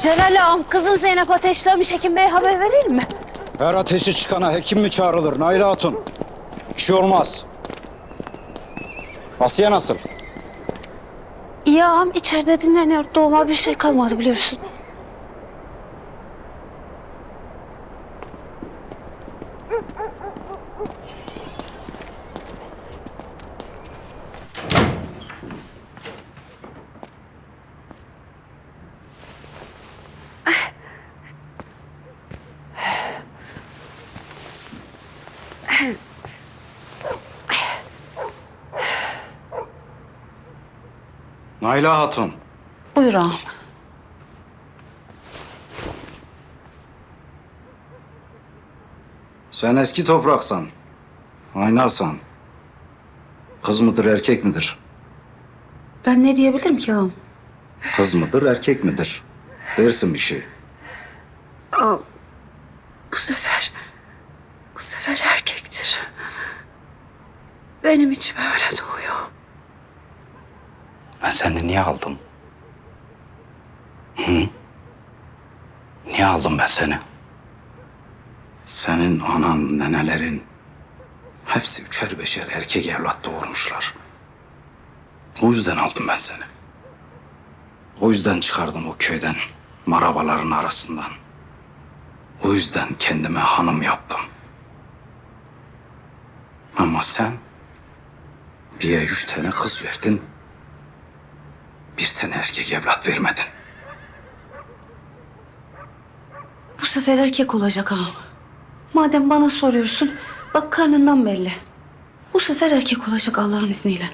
Celal ağam kızın Zeynep ateşlemiş Hekim Bey'e haber verir mi? Her ateşi çıkana hekim mi çağrılır Naila Hatun? Bir şey olmaz. Asiye nasıl? İyi ağam içeride dinleniyor. Doğuma bir şey kalmadı biliyorsun. Naila Hatun. Buyur ağam. Sen eski topraksan. Aynarsan. Kız mıdır erkek midir? Ben ne diyebilirim ki ağam? Kız mıdır erkek midir? Dersin bir şey. Bu sefer, bu sefer erkektir. Benim içime öyle doğuyor. Ben seni niye aldım? Hı? Niye aldım ben seni? Senin anan, nenelerin hepsi üçer beşer erkek evlat doğurmuşlar. O yüzden aldım ben seni. O yüzden çıkardım o köyden, marabaların arasından. O yüzden kendime hanım yaptım. Ama sen bir üç tane kız verdin. Bir tane erkek evlat vermedin. Bu sefer erkek olacak ağam. Madem bana soruyorsun, bak karnından belli. Bu sefer erkek olacak Allah'ın izniyle.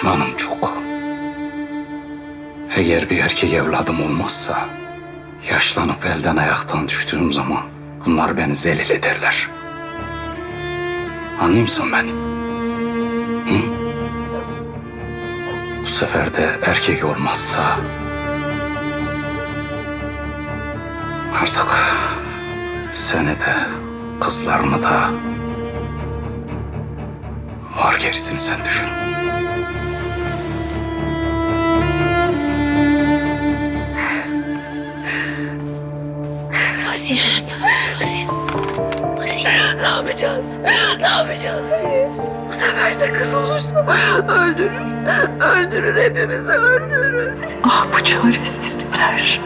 Düşmanım çok. Eğer bir erkek evladım olmazsa... ...yaşlanıp elden ayaktan düştüğüm zaman... ...bunlar beni zelil ederler. Anlıyor musun beni? Hı? Bu sefer de erkek olmazsa... ...artık... ...seni de... ...kızlarımı da... ...var gerisini sen düşün. Yapacağız? Ne yapacağız biz? Bu sefer de kız olursa öldürür. Öldürür hepimizi öldürür. Ah bu çaresizlikler.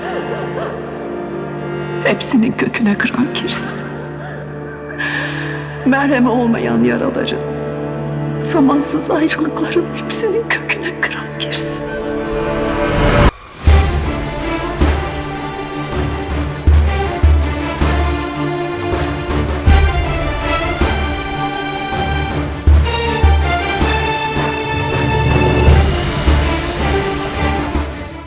Hepsinin köküne kıran girsin. Merhemi olmayan yaraları, zamansız ayrılıkların hepsinin köküne kıran